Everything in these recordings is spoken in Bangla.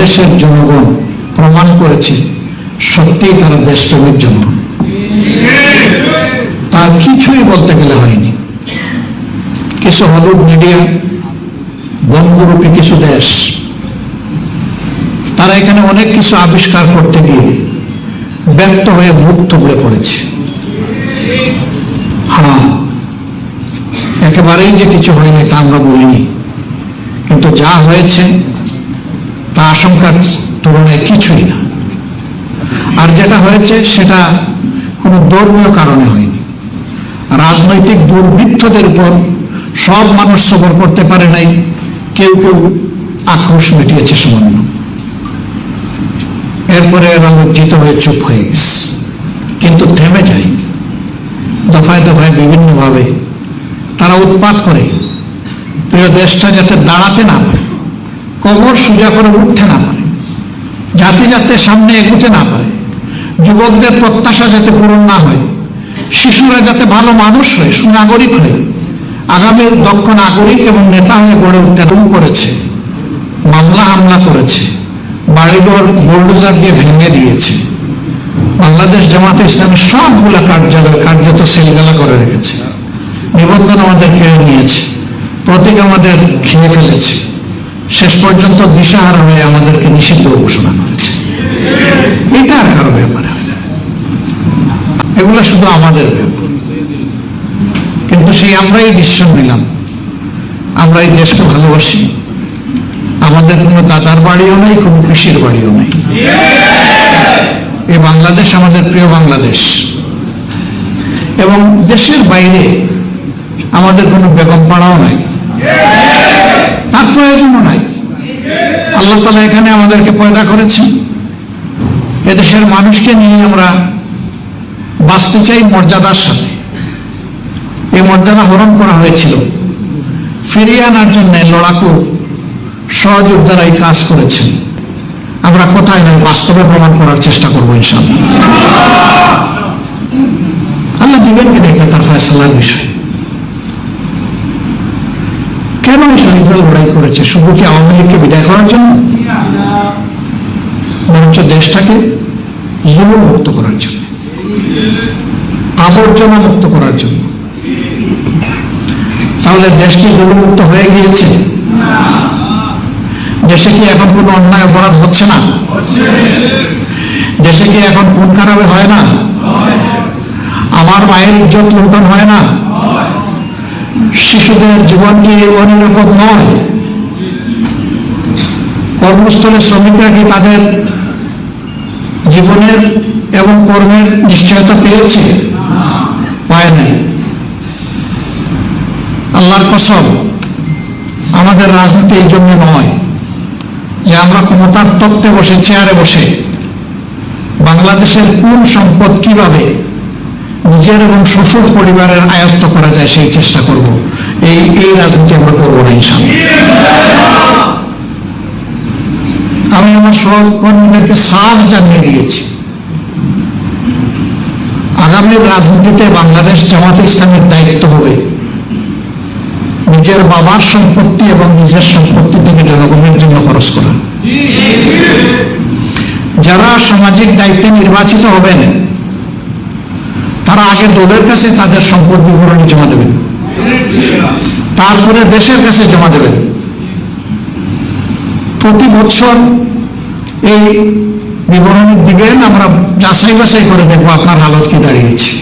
বাংলাদেশের জনগণ প্রমাণ করেছে, সত্যিই তারা দেশপ্রেমের জন্য তার কিছুই বলতে গেলে হয়নি। কিছু হলুদ মিডিয়া, বঙ্গরূপী কিছু দেশ, তারা এখানে অনেক কিছু আবিষ্কার করতে গিয়ে ব্যর্থ হয়ে মুখ থুবড়ে পড়েছে। হ্যাঁ একেবারেই যে কিছু হয়নি তা আমরা বলিনি। কিন্তু যা হয়েছে তা আশঙ্কার তুলনায় কিছুই না। আর যেটা হয়েছে সেটা কোনো ধর্মীয় কারণে হয়নি। রাজনৈতিক দুর্বৃত্তদের উপর সব মানুষ সবর করতে পারে নাই, কেউ কেউ আক্রোশ মিটিয়েছে সামান্য। এরপরে এরা লজ্জিত হয়ে চুপ হয়ে গেছে, কিন্তু থেমে যায় দফায় দফায় বিভিন্নভাবে তারা উৎপাত করে, প্রিয় দেশটা যাতে দাঁড়াতে না পারে। কবর সোজা করে উঠতে না পারে। জাতি যাতে সামনে এগোতে না পারে। যুবকদের প্রত্যাশা যাতে পূরণ না হয়। শিশুরা যাতে ভালো মানুষ হয়, সুনাগরিক হয়। আগামীর দক্ষ নাগরিক এবং নেতা হয়ে গড়ে উঠতে রুম করেছে। মামলা হামলা করেছে। বাড়িঘর বোল্ডোজার দিয়ে ভেঙে দিয়েছে। বাংলাদেশ জামাতে ইসলামের সবগুলো কার্যালয় কার্যত সেলগালা করে রেখেছে। নিবন্ধন আমাদের কেড়ে নিয়েছে। প্রতীক আমাদের খেয়ে ফেলেছে। শেষ পর্যন্ত দিশাহারা হয়ে আমাদেরকে নিষিদ্ধ ঘোষণা করেছে। এটা আর কারও ব্যাপারে। এগুলো শুধু আমাদের ব্যাপার। কিন্তু সেই আমরাই ডিসিশন নিলাম আমরা এই দেশকে ভালোবাসি। আমাদের কোনো দাদার বাড়িও নেই, কোনো কৃষির বাড়িও নেই। এই বাংলাদেশ আমাদের প্রিয় বাংলাদেশ। এবং দেশের বাইরে আমাদের কোনো বেগম পাড়াও নাই। প্রয়োজনও নাই। আল্লাহ তালা এখানে আমাদেরকে পয়দা করেছেন। এদেশের মানুষকে নিয়ে আমরা বাঁচতে চাই মর্যাদার সাথে। এই মর্যাদা হরণ করা হয়েছিল। ফিরিয়ে আনার জন্য লড়াকু সহযোদ্ধারা এই কাজ করেছেন। আমরা কোথায় নয় বাস্তবে প্রমাণ করার চেষ্টা করব ইনশাল্লাহ আল্লাহ দিবেন কি দেখবে তার ফয়সলার বিষয়। কেন এই শহীদরা লড়াই করেছে। শুধু কি আওয়ামী লীগকে বিদায় করার জন্য, বরঞ্চ দেশটাকে জুলুম মুক্ত করার জন্য আবর্জনা মুক্ত করার জন্য। তাহলে দেশ কি জুলুম মুক্ত হয়ে গিয়েছে? দেশে কি এখন কোনো অন্যায় অপরাধ হচ্ছে না? দেশে কি এখন খুন খারাপে হয় না? আমার মায়ের ইজ্জত লুণ্ঠন হয় না? শিশুদের জীবন কি অনিরাপদ নয়। কর্মস্থলে শ্রমিকরা কি তাদের জীবনের এবং কর্মের নিশ্চয়তা পেয়েছে? পায় নাই। আল্লাহর কসম, আমাদের রাজনীতি এই জন্য নয় যে আমরা ক্ষমতার তত্ত্বে বসে, চেয়ারে বসে বাংলাদেশের কোন সম্পদ কীভাবে নিজের এবং শ্বশুর পরিবারের আয়ত্ত করা যায়, সেই চেষ্টা করব। এই এই রাজনীতি আমরা করব না আমি আমার সহকর্মীদেরকে সাফ জানিয়ে দিয়েছি। আগামীর রাজনীতিতে বাংলাদেশ জামাতে ইসলামের দায়িত্ব হবে। নিজের বাবার সম্পত্তি এবং নিজের সম্পত্তি থেকে জনগণের জন্য খরচ করা। যারা সামাজিক দায়িত্বে নির্বাচিত হবেন দলের কাছে তাদের সম্পদ বিবরণী জমা দেবেন। তারপরে দেশের কাছে জমা দেবেন। প্রতি বছর এই বিবরণী দিবেন, আমরা যাচাই বাছাই করে দেখব আপনার হালত কি দাঁড়িয়েছে।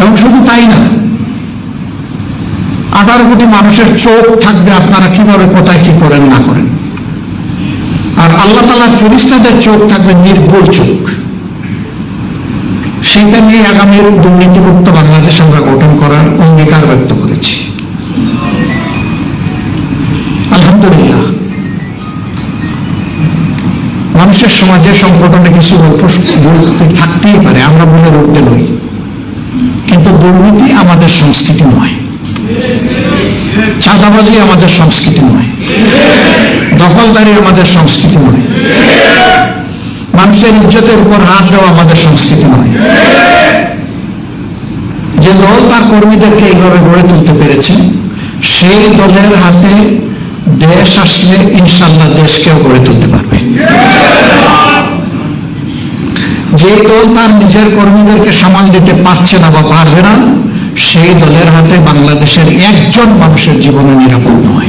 এবং শুধু তাই না, আঠারো কোটি মানুষের চোখ থাকবে আপনারা কীভাবে, কোথায়, কি করেন, না করেন। আর আল্লাহ তালার ফেরিস্তাদের চোখ থাকবে নির্ভুল চোখ। সেইটা নিয়ে আগামীর দুর্নীতিমুক্ত বাংলাদেশ আমরা গঠন করার অঙ্গীকার ব্যক্ত করেছি। আলহামদুলিল্লাহ। মানুষের সমাজে সংগঠনে কিছু অল্প থাকতেই পারে, আমরা মনে রুখতে নই। কিন্তু দুর্নীতি আমাদের সংস্কৃতি নয়। চাঁদাবাজি আমাদের সংস্কৃতি নয়। দখলদারি আমাদের সংস্কৃতি নয়। মানুষের ইজ্জতের উপর হাত দেওয়া আমাদের সংস্কৃতি নয়। যে দল তার কর্মীদেরকে এইভাবে গড়ে তুলতে পেরেছে, সেই দলের হাতে দেশ আসলে ইনশাল্লাহ দেশকেও গড়ে তুলতে পারবে। যে দল তার নিজের কর্মীদেরকে সম্মান দিতে পারছে না বা পারবে না, সেই দলের হাতে বাংলাদেশের একজন মানুষের জীবনে নিরাপদ নয়।